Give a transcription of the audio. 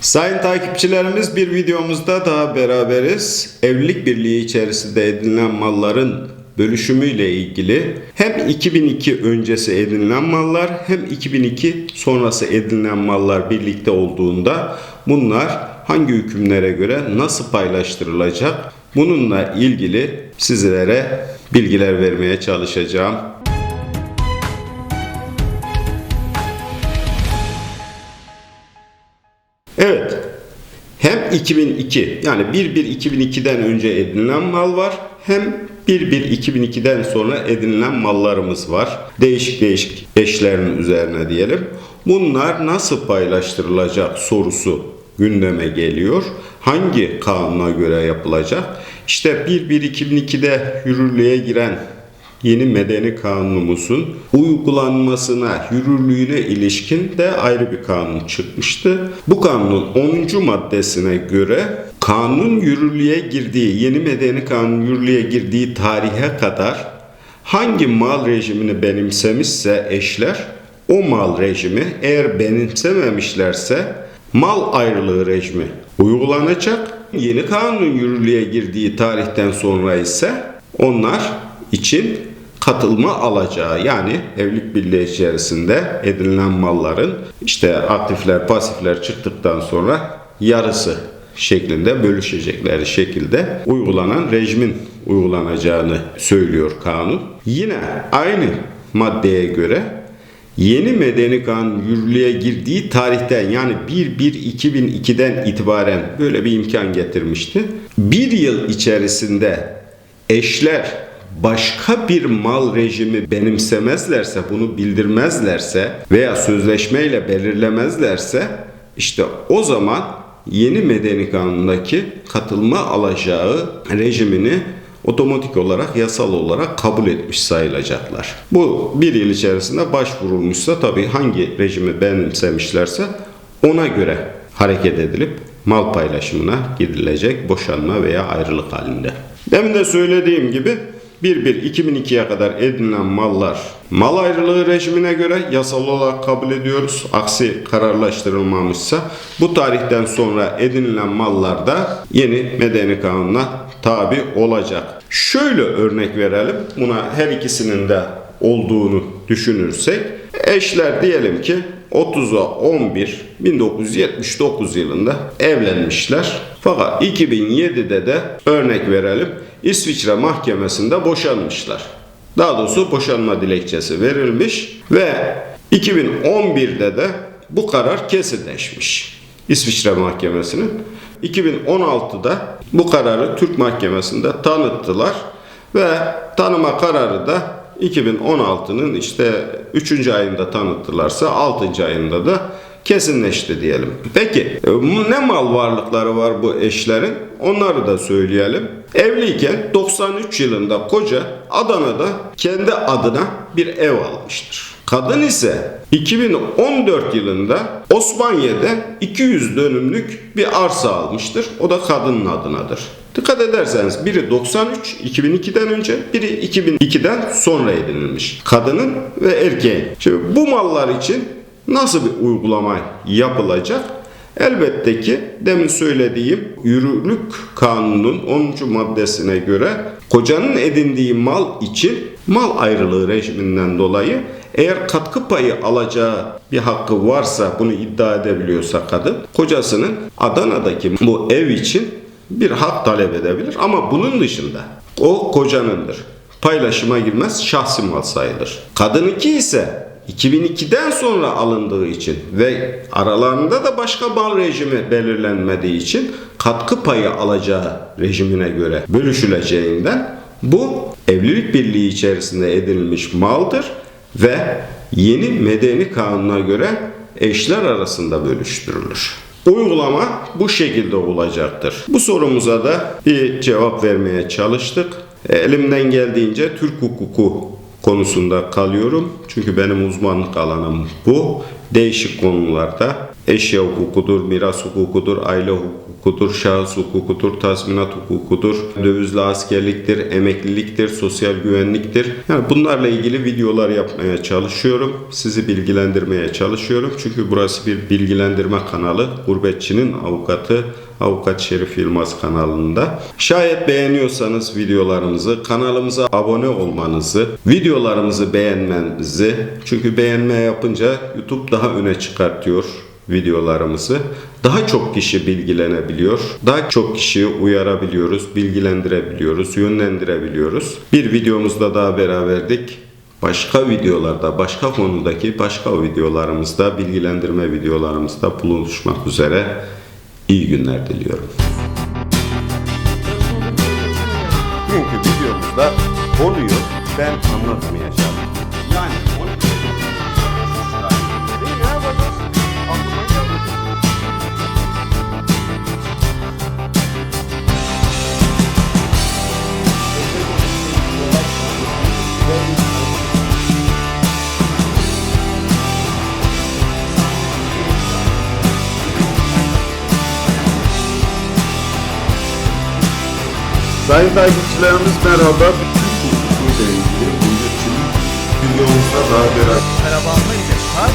Sayın takipçilerimiz bir videomuzda daha beraberiz. Evlilik birliği içerisinde edinilen malların bölüşümüyle ilgili hem 2002 öncesi edinilen mallar hem 2002 sonrası edinilen mallar birlikte olduğunda bunlar hangi hükümlere göre nasıl paylaştırılacak bununla ilgili sizlere bilgiler vermeye çalışacağım. Evet. Hem 2002 yani 1-1-2002'den önce edinilen mal var hem 1-1-2002'den sonra edinilen mallarımız var. Değişik değişik eşlerin üzerine diyelim. Bunlar nasıl paylaştırılacak sorusu gündeme geliyor. Hangi kanuna göre yapılacak? İşte 1-1-2002'de yürürlüğe giren yeni medeni kanunumuzun uygulanmasına, yürürlüğüne ilişkin de ayrı bir kanun çıkmıştı. Bu kanunun 10. maddesine göre kanun yürürlüğe girdiği, yeni medeni kanun yürürlüğe girdiği tarihe kadar hangi mal rejimini benimsemişse eşler o mal rejimi eğer benimsememişlerse mal ayrılığı rejimi uygulanacak. Yeni kanun yürürlüğe girdiği tarihten sonra ise onlar için katılma alacağı yani evlilik birliği içerisinde edinilen malların işte aktifler pasifler çıktıktan sonra yarısı şeklinde bölüşecekleri şekilde uygulanan rejimin uygulanacağını söylüyor kanun. Yine aynı maddeye göre yeni medeni kanun yürürlüğe girdiği tarihten yani 1-1-2002'den itibaren böyle bir imkan getirmişti. Bir yıl içerisinde eşler başka bir mal rejimi benimsemezlerse, bunu bildirmezlerse veya sözleşmeyle belirlemezlerse işte o zaman yeni medeni kanundaki katılma alacağı rejimini otomatik olarak yasal olarak kabul etmiş sayılacaklar. Bu bir yıl içerisinde başvurulmuşsa tabii hangi rejimi benimsemişlerse ona göre hareket edilip mal paylaşımına gidilecek boşanma veya ayrılık halinde. Demin de söylediğim gibi 1-1-2002'ye kadar edinilen mallar mal ayrılığı rejimine göre yasal olarak kabul ediyoruz. Aksi kararlaştırılmamışsa bu tarihten sonra edinilen mallar da yeni medeni kanuna tabi olacak. Şöyle örnek verelim. Buna her ikisinin de olduğunu düşünürsek eşler diyelim ki 30'a 11 1979 yılında evlenmişler. Fakat 2007'de de örnek verelim İsviçre mahkemesinde boşanmışlar. Daha doğrusu boşanma dilekçesi verilmiş ve 2011'de de bu karar kesinleşmiş. İsviçre mahkemesinin 2016'da bu kararı Türk mahkemesinde tanıttılar ve tanıma kararı da 2016'nın işte 3. ayında tanıttılarsa 6. ayında da kesinleşti diyelim. Peki ne mal varlıkları var bu eşlerin? Onları da söyleyelim. Evliyken 93 yılında koca Adana'da kendi adına bir ev almıştır. Kadın ise 2014 yılında Osmaniye'de 200 dönümlük bir arsa almıştır. O da kadının adınadır. Dikkat ederseniz biri 93 2002'den önce, biri 2002'den sonra edinilmiş. Kadının ve erkeğin. Şimdi bu mallar için nasıl bir uygulama yapılacak? Elbette ki demin söylediğim yürürlük kanunun 10. maddesine göre kocanın edindiği mal için mal ayrılığı rejiminden dolayı eğer katkı payı alacağı bir hakkı varsa bunu iddia edebiliyorsa kadın kocasının Adana'daki bu ev için bir hak talep edebilir ama bunun dışında o kocanındır. Paylaşıma girmez şahsi mal sayılır. Kadınınki ise 2002'den sonra alındığı için ve aralarında da başka mal rejimi belirlenmediği için katkı payı alacağı rejimine göre bölüşüleceğinden bu evlilik birliği içerisinde edinilmiş maldır ve yeni medeni kanuna göre eşler arasında bölüştürülür. Uygulama bu şekilde olacaktır. Bu sorumuza da bir cevap vermeye çalıştık. Elimden geldiğince Türk hukuku konusunda kalıyorum. Çünkü benim uzmanlık alanım bu. Değişik konularda eşya hukukudur, miras hukukudur, aile hukuku hukukudur, şahıs hukukudur, tazminat hukukudur, dövizli askerliktir, emekliliktir, sosyal güvenliktir. Yani bunlarla ilgili videolar yapmaya çalışıyorum. Sizi bilgilendirmeye çalışıyorum. Çünkü burası bir bilgilendirme kanalı. Gurbetçinin avukatı Avukat Şerif Yılmaz kanalında. Şayet beğeniyorsanız videolarımızı, kanalımıza abone olmanızı, videolarımızı beğenmenizi, çünkü beğenme yapınca YouTube daha öne çıkartıyor videolarımızı. Daha çok kişi bilgilenebiliyor. Daha çok kişiyi uyarabiliyoruz, bilgilendirebiliyoruz, yönlendirebiliyoruz. Bir videomuzda daha beraberdik. Başka videolarda, başka konudaki başka videolarımızda, bilgilendirme videolarımızda buluşmak üzere. İyi günler diliyorum. Bugünkü videomuzda konuyu ben anlatmayacağım. Yani onu Sayın takipçilerimiz merhaba. Bütün hukukuyla ilgili Gurbetçinin videomuzda daha beraber ile Kar